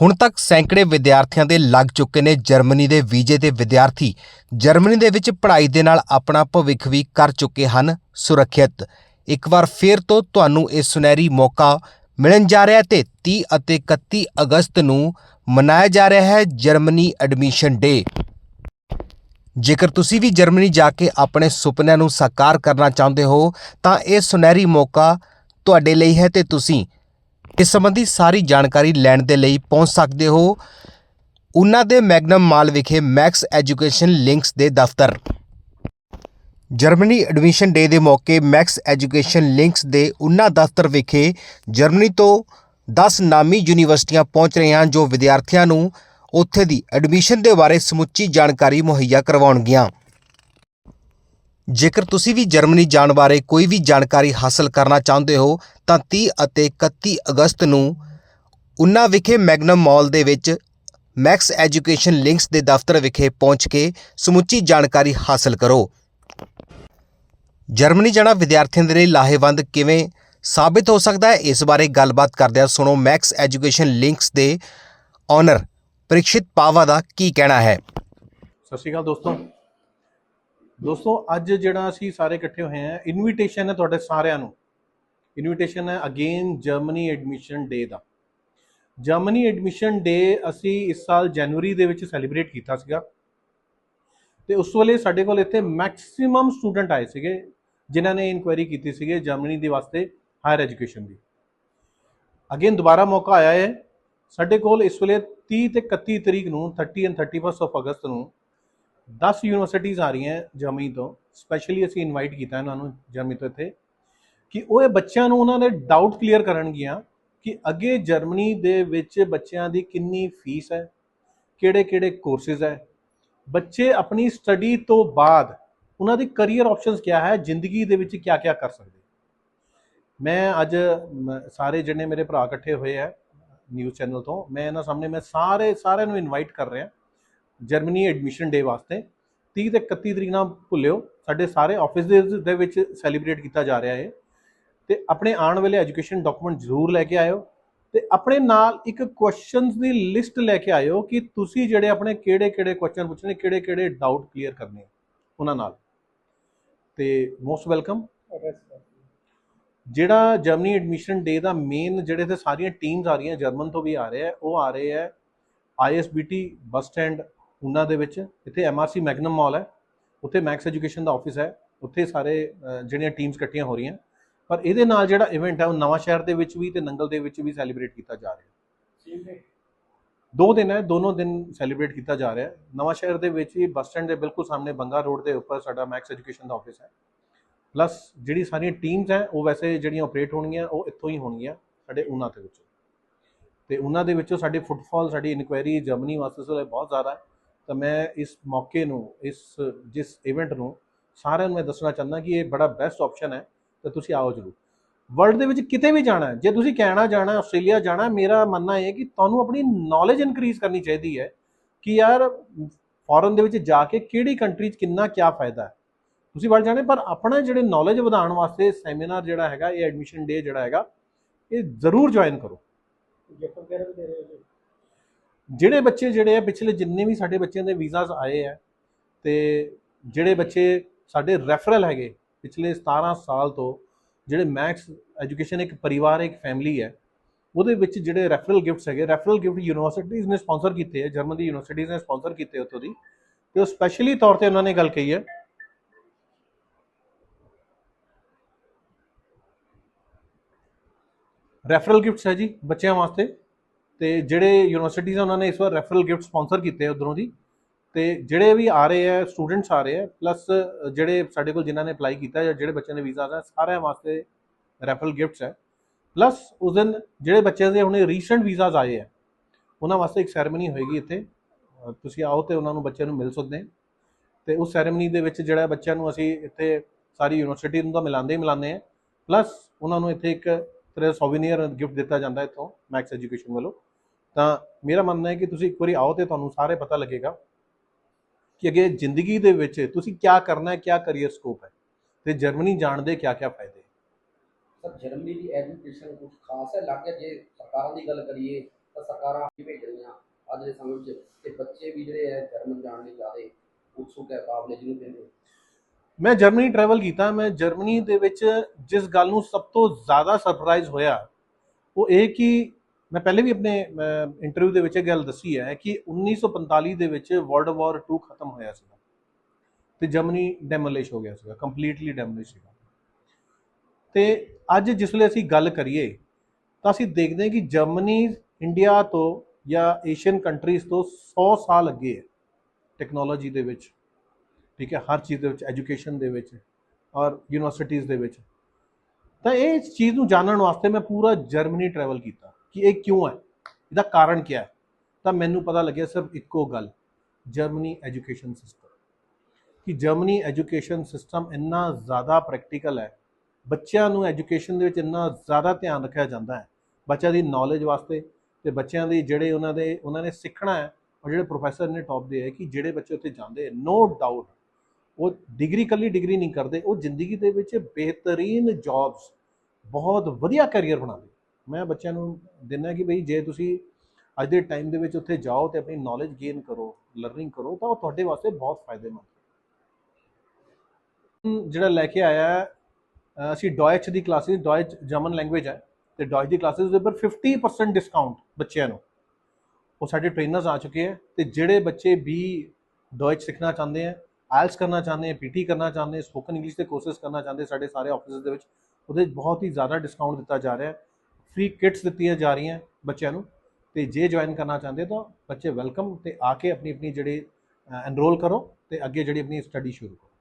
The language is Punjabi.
ਹੁਣ ਤੱਕ ਸੈਂਕੜੇ ਵਿਦਿਆਰਥੀਆਂ ਦੇ ਲੱਗ ਚੁੱਕੇ ਨੇ ਜਰਮਨੀ ਦੇ ਵੀਜ਼ੇ ਤੇ ਵਿਦਿਆਰਥੀ। ਜਰਮਨੀ ਦੇ ਵਿੱਚ ਪੜ੍ਹਾਈ ਦੇ ਨਾਲ ਆਪਣਾ ਭਵਿੱਖ ਵੀ ਕਰ ਚੁੱਕੇ ਹਨ ਸੁਰੱਖਿਅਤ। ਇੱਕ ਵਾਰ ਫੇਰ ਤੋਂ ਤੁਹਾਨੂੰ ਇਹ ਸੁਨਹਿਰੀ ਮੌਕਾ ਮਿਲਣ ਜਾ ਰਿਹਾ ਹੈ ਤੇ 30 ਅਤੇ 31 ਅਗਸਤ ਨੂੰ ਮਨਾਇਆ ਜਾ ਰਿਹਾ ਹੈ ਜਰਮਨੀ ਐਡਮਿਸ਼ਨ ਡੇ। ਜੇਕਰ ਤੁਸੀਂ ਵੀ ਜਰਮਨੀ ਜਾ ਕੇ ਆਪਣੇ ਸੁਪਨਿਆਂ ਨੂੰ ਸਾਕਾਰ ਕਰਨਾ ਚਾਹੁੰਦੇ ਹੋ, ਤਾਂ ਇਹ ਸੁਨਹਿਰੀ ਮੌਕਾ ਤੁਹਾਡੇ ਲਈ ਹੈ ਤੇ ਤੁਸੀਂ ਇਸ ਸੰਬੰਧੀ ਸਾਰੀ ਜਾਣਕਾਰੀ ਲੈਣ ਦੇ ਲਈ ਪਹੁੰਚ ਸਕਦੇ ਹੋ ਉਹਨਾਂ ਦੇ ਮੈਗਨਮ ਮਾਲ ਵਿਖੇ ਮੈਕਸ ਐਜੂਕੇਸ਼ਨ ਲਿੰਕਸ ਦੇ ਦਫ਼ਤਰ। ਜਰਮਨੀ ਐਡਮਿਸ਼ਨ ਡੇ ਦੇ ਮੌਕੇ ਮੈਕਸ ਐਜੂਕੇਸ਼ਨ ਲਿੰਕਸ ਦੇ ਉਹਨਾਂ ਦਫ਼ਤਰ ਵਿਖੇ ਜਰਮਨੀ ਤੋਂ 10 ਨਾਮੀ ਯੂਨੀਵਰਸਿਟੀਆਂ ਪਹੁੰਚ ਰਹੀਆਂ ਹਨ ਜੋ ਵਿਦਿਆਰਥੀਆਂ ਨੂੰ ਉੱਥੇ ਦੀ ਐਡਮਿਸ਼ਨ ਦੇ ਬਾਰੇ ਸਮੁੱਚੀ ਜਾਣਕਾਰੀ ਮੁਹੱਈਆ ਕਰਵਾਉਣਗੀਆਂ। ਜੇਕਰ ਤੁਸੀਂ ਵੀ ਜਰਮਨੀ ਜਾਣ ਬਾਰੇ ਕੋਈ ਵੀ ਜਾਣਕਾਰੀ ਹਾਸਲ ਕਰਨਾ ਚਾਹੁੰਦੇ ਹੋ, ਤਾਂ 30 ਅਤੇ 31 ਅਗਸਤ ਨੂੰ ਉਨਾ ਵਿਖੇ ਮੈਗਨਮ ਮਾਲ ਦੇ ਵਿੱਚ ਮੈਕਸ ਐਜੂਕੇਸ਼ਨ ਲਿੰਕਸ ਦੇ ਦਫ਼ਤਰ ਵਿਖੇ ਪਹੁੰਚ ਕੇ ਸਮੁੱਚੀ ਜਾਣਕਾਰੀ ਹਾਸਲ ਕਰੋ। ਜਰਮਨੀ ਜਾਣਾ ਵਿਦਿਆਰਥੀਆਂ ਦੇ ਲਈ ਲਾਹੇਵੰਦ ਕਿਵੇਂ ਸਾਬਿਤ ਹੋ ਸਕਦਾ ਹੈ? ਇਸ ਬਾਰੇ ਗੱਲਬਾਤ ਕਰਦਿਆਂ ਸੁਣੋ ਮੈਕਸ ਐਜੂਕੇਸ਼ਨ ਲਿੰਕਸ ਦੇ ਓਨਰ ਪ੍ਰੀਕਸ਼ਿਤ ਪਾਵਾ ਦਾ ਕੀ ਕਹਿਣਾ ਹੈ। ਸਤਿ ਸ਼੍ਰੀ ਅਕਾਲ ਦੋਸਤੋ। ਦੋਸਤੋ, ਅੱਜ ਜਿਹੜਾ ਅਸੀਂ ਸਾਰੇ ਇਕੱਠੇ ਹੋਏ ਆ ਇਨਵੀਟੇਸ਼ਨ ਹੈ ਤੁਹਾਡੇ ਸਾਰਿਆਂ ਨੂੰ। ਇਨਵੀਟੇਸ਼ਨ ਹੈ ਅਗੇਨ ਜਰਮਨੀ ਐਡਮਿਸ਼ਨ ਡੇ ਦਾ। ਜਰਮਨੀ ਐਡਮਿਸ਼ਨ ਡੇ ਅਸੀਂ ਇਸ ਸਾਲ ਜਨਵਰੀ ਦੇ ਵਿੱਚ ਸੈਲੀਬ੍ਰੇਟ ਕੀਤਾ ਸੀਗਾ। ਤੇ ਉਸ ਵੇਲੇ ਸਾਡੇ ਕੋਲ ਇੱਥੇ ਮੈਕਸਿਮਮ ਸਟੂਡੈਂਟ ਆਏ ਸੀਗੇ, ਜਿਨ੍ਹਾਂ ਨੇ ਇਨਕੁਆਇਰੀ ਕੀਤੀ ਸੀਗੇ ਜਰਮਨੀ ਦੇ ਵਾਸਤੇ ਹਾਇਰ ਐਜੂਕੇਸ਼ਨ ਦੀ। ਅਗੇਨ ਦੁਬਾਰਾ ਮੌਕਾ ਆਇਆ ਹੈ। ਸਾਡੇ ਕੋਲ ਇਸ ਵੇਲੇ 30 ਤੇ 31 ਤਰੀਕ ਨੂੰ 30 ਐਂਡ 31st ਆਫ ਅਗਸਤ ਨੂੰ 10 ਯੂਨੀਵਰਸਿਟੀਆਂ ਆ ਰਹੀਆਂ ਜਰਮਨੀ ਤੋਂ ਸਪੈਸ਼ਲੀ ਅਸੀਂ ਇਨਵਾਈਟ ਕੀਤਾ ਇਹਨਾਂ ਨੂੰ ਜਰਮਨੀ ਤੋਂ ਇੱਥੇ, ਕਿ ਉਹ ਇਹ ਬੱਚਿਆਂ ਨੂੰ ਉਹਨਾਂ ਦੇ ਡਾਊਟ ਕਲੀਅਰ ਕਰਨਗੀਆਂ ਕਿ ਅੱਗੇ ਜਰਮਨੀ ਦੇ ਵਿੱਚ ਬੱਚਿਆਂ ਦੀ ਕਿੰਨੀ ਫੀਸ ਹੈ ਕਿਹੜੇ ਕਿਹੜੇ ਕੋਰਸਿਸ ਹੈ। ਬੱਚੇ ਆਪਣੀ ਸਟੱਡੀ ਤੋਂ ਬਾਅਦ ਉਹਨਾਂ ਦੀ ਕੈਰੀਅਰ ਆਪਸ਼ਨਸ ਕੀ ਹੈ, ਜ਼ਿੰਦਗੀ ਦੇ ਵਿੱਚ ਕੀ ਕੀ ਕਰ ਸਕਦੇ। ਮੈਂ ਅੱਜ ਮ- ਸਾਰੇ ਜਿਹੜੇ ਮੇਰੇ ਭਰਾ ਇਕੱਠੇ ਹੋਏ ਆ ਨਿਊਜ਼ ਚੈਨਲ ਤੋਂ, ਮੈਂ ਇਹਨਾਂ ਸਾਹਮਣੇ, ਮੈਂ ਸਾਰੇ ਸਾਰਿਆਂ ਨੂੰ ਇਨਵਾਈਟ ਕਰ ਰਿਹਾ। ਜਰਮਨੀ ਐਡਮਿਸ਼ਨ ਡੇ ਵਾਸਤੇ 30 ਤੇ 31 ਤਰੀਕ ਨਾਲ ਭੁੱਲਿਓ, ਸਾਡੇ ਸਾਰੇ ਆਫਿਸ ਦੇ ਵਿੱਚ ਸੈਲੀਬ੍ਰੇਟ ਕੀਤਾ ਜਾ ਰਿਹਾ ਹੈ ਤੇ ਆਪਣੇ ਆਉਣ ਵਾਲੇ ਐਜੂਕੇਸ਼ਨ ਡਾਕੂਮੈਂਟ ਜ਼ਰੂਰ ਲੈ ਕੇ ਆਇਓ। ਤੇ ਆਪਣੇ ਨਾਲ ਇੱਕ ਕੁਐਸਚਨਸ ਦੀ ਲਿਸਟ ਲੈ ਕੇ ਆਇਓ ਕਿ ਤੁਸੀਂ ਜਿਹੜੇ ਆਪਣੇ ਕਿਹੜੇ ਕਿਹੜੇ ਕੁਐਸਚਨ ਪੁੱਛਣੇ, ਕਿਹੜੇ ਕਿਹੜੇ ਡਾਊਟ ਕਲੀਅਰ ਕਰਨੇ ਉਹਨਾਂ ਨਾਲ। ਤੇ ਮੋਸਟ ਵੈਲਕਮ ਜਿਹੜਾ ਜਰਮਨੀ ਐਡਮਿਸ਼ਨ ਡੇ ਦਾ ਮੇਨ ਜਿਹੜੇ ਤੇ ਸਾਰੀਆਂ ਟੀਮਸ ਆ ਰਹੀਆਂ, ਜਰਮਨ ਤੋਂ ਵੀ ਆ ਰਹੇ ਆ, ਉਹ ਆ ਰਹੇ ਆ ਆਈਐਸਬੀਟੀ ਬੱਸ ਸਟੈਂਡ ਉਹਨਾਂ ਦੇ ਵਿੱਚ ਇੱਥੇ ਐਮਆਰਸੀ ਮੈਗਨਮ ਮਾਲ ਹੈ। ਉੱਥੇ ਮੈਕਸ ਐਜੂਕੇਸ਼ਨ ਦਾ ਆਫਿਸ ਹੈ। ਉੱਥੇ ਸਾਰੇ ਜਿਹੜੀਆਂ ਟੀਮਸ ਇਕੱਠੀਆਂ ਹੋ ਰਹੀਆਂ। ਪਰ ਇਹਦੇ ਨਾਲ ਜਿਹੜਾ ਇਵੈਂਟ ਹੈ ਉਹ ਨਵਾਂ ਸ਼ਹਿਰ ਦੇ ਵਿੱਚ ਵੀ ਤੇ ਨੰਗਲ ਦੇ ਵਿੱਚ ਵੀ ਸੈਲੀਬ੍ਰੇਟ ਕੀਤਾ ਜਾ ਰਿਹਾ। ਦੋ ਦਿਨ ਹੈ ਦੋਨੋਂ ਦਿਨ ਸੈਲੀਬ੍ਰੇਟ ਕੀਤਾ ਜਾ ਰਿਹਾ। ਹੈ ਨਵਾਂ ਸ਼ਹਿਰ ਦੇ ਵਿੱਚ ਹੀ ਬੱਸ ਸਟੈਂਡ ਦੇ ਬਿਲਕੁਲ ਸਾਹਮਣੇ ਬੰਗਾ ਰੋਡ ਦੇ ਉੱਪਰ ਸਾਡਾ ਮੈਕਸ ਐਜੂਕੇਸ਼ਨ ਦਾ ਆਫਿਸ ਹੈ। ਪਲੱਸ ਜਿਹੜੀ ਸਾਰੀਆਂ ਟੀਮਸ ਹੈ ਉਹ ਵੈਸੇ ਜਿਹੜੀਆਂ ਆਪਰੇਟ ਹੋਣਗੀਆਂ ਉਹ ਇੱਥੋਂ ਹੀ ਹੋਣਗੀਆਂ ਸਾਡੇ ਉਹਨਾਂ ਦੇ ਵਿੱਚੋਂ। ਤੇ ਉਹਨਾਂ ਦੇ ਵਿੱਚੋਂ ਸਾਡੇ ਫੁੱਟਫਾਲ ਸਾਡੀ ਇਨਕੁਆਇਰੀ ਜਰਮਨੀ ਵਾਸਤੇ ਬਹੁਤ ਜ਼ਿਆਦਾ ਹੈ। ਤਾਂ ਮੈਂ ਇਸ ਮੌਕੇ ਨੂੰ, ਇਸ, ਜਿਸ ਇਵੈਂਟ ਨੂੰ ਸਾਰਿਆਂ ਨੂੰ ਮੈਂ ਦੱਸਣਾ ਚਾਹੁੰਦਾ ਕਿ ਇਹ ਬੜਾ ਬੈਸਟ ਆਪਸ਼ਨ ਹੈ, ਤਾਂ ਤੁਸੀਂ ਆਓ ਜਰੂਰ। ਵਰਲਡ ਦੇ ਵਿੱਚ ਕਿਤੇ ਵੀ ਜਾਣਾ ਹੈ, ਜੇ ਤੁਸੀਂ ਕੈਨੇਡਾ ਜਾਣਾ, ਆਸਟ੍ਰੇਲੀਆ ਜਾਣਾ, ਮੇਰਾ ਮੰਨਣਾ ਇਹ ਹੈ ਕਿ ਤੁਹਾਨੂੰ ਆਪਣੀ ਨੌਲੇਜ ਇਨਕਰੀਜ਼ ਕਰਨੀ ਚਾਹੀਦੀ ਹੈ ਕਿ ਯਾਰ ਫੋਰਨ ਦੇ ਵਿੱਚ ਜਾ ਕੇ ਕਿਹੜੀ ਕੰਟਰੀ 'ਚ ਕਿੰਨਾ ਕਿਆ ਫਾਇਦਾ ਹੈ। ਤੁਸੀਂ ਵੜ ਜਾਣੇ ਪਰ ਆਪਣਾ ਜਿਹੜੇ ਨੌਲੇਜ ਵਧਾਉਣ ਵਾਸਤੇ ਸੈਮੀਨਾਰ ਜਿਹੜਾ ਹੈਗਾ, ਇਹ ਐਡਮਿਸ਼ਨ ਡੇ ਜਿਹੜਾ ਹੈਗਾ, ਇਹ ਜ਼ਰੂਰ ਜੁਆਇਨ ਕਰੋ। ਜਿਹੜੇ ਬੱਚੇ ਜਿਹੜੇ ਆ, ਪਿਛਲੇ ਜਿੰਨੇ ਵੀ ਸਾਡੇ ਬੱਚਿਆਂ ਦੇ ਵੀਜ਼ਾਸ ਆਏ ਆ ਤੇ ਜਿਹੜੇ ਬੱਚੇ ਸਾਡੇ ਰੈਫਰਲ ਹੈਗੇ ਪਿਛਲੇ 17 ਸਾਲ ਤੋਂ, ਜਿਹੜੇ ਮੈਕਸ ਐਜੂਕੇਸ਼ਨ ਇੱਕ ਪਰਿਵਾਰ, ਇੱਕ ਫੈਮਿਲੀ ਹੈ, ਉਹਦੇ ਵਿੱਚ ਜਿਹੜੇ ਰੈਫਰਲ ਗਿਫਟਸ ਹੈਗੇ, ਰੈਫਰਲ ਗਿਫਟ ਯੂਨੀਵਰਸਿਟੀਜ਼ ਨੇ ਸਪਾਂਸਰ ਕੀਤੇ ਹੈ ਜਰਮਨ ਦੀ ਯੂਨੀਵਰਸਿਟੀਜ਼ ਨੇ ਸਪਾਂਸਰ ਕੀਤੇ ਉੱਥੋਂ ਦੀ ਤੇ ਉਹ ਸਪੈਸ਼ਲੀ ਤੌਰ ਤੇ ਉਹਨਾਂ ਨੇ ਗੱਲ ਕਹੀ ਹੈ। ਰੈਫਰਲ ਗਿਫਟਸ ਹੈ ਜੀ ਬੱਚਿਆਂ ਵਾਸਤੇ। ਤੇ ਜਿਹੜੇ ਯੂਨੀਵਰਸਿਟੀਜ਼ ਉਹਨਾਂ ਨੇ ਇਸ ਵਾਰ ਰੈਫਰਲ ਗਿਫਟ ਸਪਾਂਸਰ ਕੀਤੇ ਉਧਰੋਂ ਦੀ। ਤੇ ਜਿਹੜੇ ਵੀ ਆ ਰਹੇ ਹੈ ਸਟੂਡੈਂਟਸ ਆ ਰਹੇ ਹੈ ਪਲੱਸ ਜਿਹੜੇ ਸਾਡੇ ਕੋਲ ਜਿਨ੍ਹਾਂ ਨੇ ਅਪਲਾਈ ਕੀਤਾ ਜਾਂ ਜਿਹੜੇ ਬੱਚਿਆਂ ਦੇ ਵੀਜ਼ਾ ਆ, ਸਾਰਿਆਂ ਵਾਸਤੇ ਰੈਫਰਲ ਗਿਫਟਸ ਹੈ ਪਲੱਸ ਉਸ ਦਿਨ ਜਿਹੜੇ ਬੱਚਿਆਂ ਦੇ ਹੁਣੇ ਰੀਸੈਂਟ ਵੀਜ਼ਾਸ ਆਏ ਆ, ਉਹਨਾਂ ਵਾਸਤੇ ਇੱਕ ਸੈਰੇਮਨੀ ਹੋਏਗੀ ਇੱਥੇ। ਤੁਸੀਂ ਆਓ ਤੇ ਉਹਨਾਂ ਨੂੰ ਬੱਚਿਆਂ ਨੂੰ ਮਿਲ ਸਕਦੇ ਹੋ ਤੇ ਉਸ ਸੈਰੇਮਨੀ ਦੇ ਵਿੱਚ ਜਿਹੜਾ ਬੱਚਿਆਂ ਨੂੰ ਅਸੀਂ ਇੱਥੇ ਸਾਰੀ ਯੂਨੀਵਰਸਿਟੀ ਨੂੰ ਤਾਂ ਮਿਲਾਉਂਦੇ ਹੀ ਮਿਲਾਉਂਦੇ ਆ। ਪਲੱਸ ਉਹਨਾਂ ਨੂੰ ਇੱਥੇ ਇੱਕ ਤਰ੍ਹਾਂ ਸੋਵੀਨੀਅਰ ਗਿਫਟ ਦਿੱਤਾ ਜਾਂਦਾ ਇੱਥੋਂ ਮੈਕਸ ਐਜੂਕੇਸ਼ਨ ਵੱਲੋਂ। ਤਾਂ ਮੇਰਾ ਮੰਨਣਾ ਹੈ ਕਿ ਤੁਸੀਂ ਇੱਕ ਵਾਰੀ ਆਓ ਤੇ ਤੁਹਾਨੂੰ ਸਾਰੇ ਪਤਾ ਲੱਗੇਗਾ ਕਿ ਅੱਗੇ ਜ਼ਿੰਦਗੀ ਦੇ ਵਿੱਚ ਤੁਸੀਂ ਕੀ ਕਰਨਾ ਹੈ ਕੀ ਕਰੀਅਰ ਸਕੋਪ ਹੈ ਤੇ ਜਰਮਨੀ ਜਾਣ ਦੇ ਕੀ ਕੀ ਫਾਇਦੇ ਸਰ ਜਰਮਨੀ ਦੀ ਐਜੂਕੇਸ਼ਨ ਕੁਝ ਖਾਸ ਹੈ? ਲੱਗੇ ਜੇ ਸਰਕਾਰਾਂ ਦੀ ਗੱਲ ਕਰੀਏ ਤਾਂ ਸਰਕਾਰਾਂ ਵੀ ਭੇਜ ਰਹੀਆਂ ਅੱਜ ਦੇ ਸਮੇਂ ਵਿੱਚ ਤੇ ਬੱਚੇ ਵੀ ਜਿਹੜੇ ਹੈ ਜਰਮਨ ਜਾਣ ਲਈ ਜ਼ਿਆਦਾ ਉਤਸੁਕ ਹੈ ਕਾਬਲੇ ਜਿਹਨੂੰ ਕਹਿੰਦੇ ਮੈਂ ਜਰਮਨੀ ਟਰੈਵਲ ਕੀਤਾ ਮੈਂ ਜਰਮਨੀ ਦੇ ਵਿੱਚ ਜਿਸ ਗੱਲ ਨੂੰ ਸਭ ਤੋਂ ਜ਼ਿਆਦਾ ਸਰਪ੍ਰਾਈਜ਼ ਹੋਇਆ ਉਹ ਇਹ ਕਿ ਮੈਂ ਪਹਿਲੇ ਵੀ ਆਪਣੇ ਇੰਟਰਵਿਊ ਦੇ ਵਿੱਚ ਇਹ ਗੱਲ ਦੱਸੀ ਹੈ ਕਿ 1945 ਦੇ ਵਿੱਚ ਵਰਲਡ ਵਾਰ 2 ਖਤਮ ਹੋਇਆ ਸੀਗਾ ਤੇ ਜਰਮਨੀ ਡੈਮੋਲਿਸ਼ ਹੋ ਗਿਆ ਸੀਗਾ ਕੰਪਲੀਟਲੀ ਡੈਮੋਲਿਸ਼ ਸੀਗਾ। ਤੇ ਅੱਜ ਜਿਸ ਵੇਲੇ ਅਸੀਂ ਗੱਲ ਕਰੀਏ, ਤਾਂ ਅਸੀਂ ਦੇਖਦੇ ਹਾਂ ਕਿ ਜਰਮਨੀ ਇੰਡੀਆ ਤੋਂ ਜਾਂ ਏਸ਼ੀਅਨ ਕੰਟਰੀਜ਼ ਤੋਂ 100 ਸਾਲ ਅੱਗੇ ਹੈ ਟੈਕਨੋਲੋਜੀ ਦੇ ਵਿੱਚ, ਠੀਕ ਹੈ, ਹਰ ਚੀਜ਼ ਦੇ ਵਿੱਚ ਐਜੂਕੇਸ਼ਨ ਦੇ ਵਿੱਚ ਔਰ ਯੂਨੀਵਰਸਿਟੀਜ਼ ਦੇ ਵਿੱਚ। ਤਾਂ ਇਹ ਚੀਜ਼ ਨੂੰ ਜਾਣਨ ਵਾਸਤੇ ਮੈਂ ਪੂਰਾ ਜਰਮਨੀ ਟਰੈਵਲ ਕੀਤਾ। ਕਿ ਇਹ ਕਿਉਂ ਹੈ? ਇਹਦਾ ਕਾਰਨ ਕੀ ਹੈ? ਤਾਂ ਮੈਨੂੰ ਪਤਾ ਲੱਗਿਆ ਸਿਰਫ ਇੱਕੋ ਗੱਲ ਜਰਮਨੀ ਐਜੂਕੇਸ਼ਨ ਸਿਸਟਮ ਕਿ ਜਰਮਨੀ ਐਜੂਕੇਸ਼ਨ ਸਿਸਟਮ ਇੰਨਾ ਜ਼ਿਆਦਾ ਪ੍ਰੈਕਟੀਕਲ ਹੈ, ਬੱਚਿਆਂ ਨੂੰ ਐਜੂਕੇਸ਼ਨ ਦੇ ਵਿੱਚ ਇੰਨਾ ਜ਼ਿਆਦਾ ਧਿਆਨ ਰੱਖਿਆ ਜਾਂਦਾ ਹੈ, ਬੱਚਿਆਂ ਦੀ ਨੌਲੇਜ ਵਾਸਤੇ ਤੇ ਬੱਚਿਆਂ ਦੀ ਜਿਹੜੇ ਉਹਨਾਂ ਦੇ, ਉਹਨਾਂ ਨੇ ਸਿੱਖਣਾ ਹੈ ਔਰ ਜਿਹੜੇ ਪ੍ਰੋਫੈਸਰ ਨੇ ਟੌਪ ਦੇ ਹੈ ਕਿ ਜਿਹੜੇ ਬੱਚੇ ਉੱਥੇ ਜਾਂਦੇ ਨੋ ਡਾਊਟ ਉਹ ਡਿਗਰੀ ਕੱਲੀ ਡਿਗਰੀ ਨਹੀਂ ਕਰਦੇ, ਉਹ ਜ਼ਿੰਦਗੀ ਦੇ ਵਿੱਚ ਬਿਹਤਰੀਨ ਜੌਬਸ ਬਹੁਤ ਵਧੀਆ ਕੈਰੀਅਰ ਬਣਾਉਂਦੇ। ਮੈਂ ਬੱਚਿਆਂ ਨੂੰ ਦਿੰਦਾ ਕਿ ਬਈ ਜੇ ਤੁਸੀਂ ਅੱਜ ਦੇ ਟਾਈਮ ਦੇ ਵਿੱਚ ਉੱਥੇ ਜਾਓ ਤੇ ਆਪਣੀ ਨੌਲੇਜ ਗੇਨ ਕਰੋ ਲਰਨਿੰਗ ਕਰੋ, ਤਾਂ ਉਹ ਤੁਹਾਡੇ ਵਾਸਤੇ ਬਹੁਤ ਫਾਇਦੇਮੰਦ ਜਿਹੜਾ ਲੈ ਕੇ ਆਇਆ ਅਸੀਂ ਡੋਇਚ ਦੀ ਕਲਾਸਿਸ ਡੋਇਚ ਜਰਮਨ ਲੈਂਗੁਏਜ ਹੈ ਤੇ ਡੋਇਚ ਦੀ ਕਲਾਸਿਸ ਦੇ ਉੱਪਰ 50% ਡਿਸਕਾਊਂਟ ਬੱਚਿਆਂ ਨੂੰ। ਉਹ ਸਾਡੇ ਟ੍ਰੇਨਰਸ ਆ ਚੁੱਕੇ ਹੈ ਤੇ ਜਿਹੜੇ ਬੱਚੇ ਵੀ ਡੋਇਚ ਸਿੱਖਣਾ ਚਾਹੁੰਦੇ ਆ ਆਇਲਸ ਕਰਨਾ ਚਾਹੁੰਦੇ ਆ ਪੀਟੀ ਕਰਨਾ ਚਾਹੁੰਦੇ ਆ ਸਪੋਕਨ ਇੰਗਲਿਸ਼ ਦੇ ਕੋਰਸਸ ਕਰਨਾ ਚਾਹੁੰਦੇ ਸਾਡੇ ਸਾਰੇ ਆਫਿਸਿਸ ਦੇ ਵਿੱਚ, ਉਹਦੇ ਬਹੁਤ ਹੀ ਜ਼ਿਆਦਾ ਡਿਸਕਾਊਂਟ ਦਿੱਤਾ ਜਾ ਰਿਹਾ ਹੈ। ਫ੍ਰੀ ਕਿਟਸ ਦਿੱਤੀਆਂ ਜਾ ਰਹੀਆਂ ਬੱਚਿਆਂ ਨੂੰ, ਤੇ ਜੇ ਜੁਆਇਨ ਕਰਨਾ ਚਾਹੁੰਦੇ ਤਾਂ ਬੱਚੇ ਵੈਲਕਮ ਤੇ ਆ ਕੇ ਆਪਣੀ ਆਪਣੀ ਜਿਹੜੇ ਐਨਰੋਲ ਕਰੋ ਤੇ ਅੱਗੇ ਜਿਹੜੀ ਆਪਣੀ ਸਟੱਡੀ ਸ਼ੁਰੂ ਕਰੋ।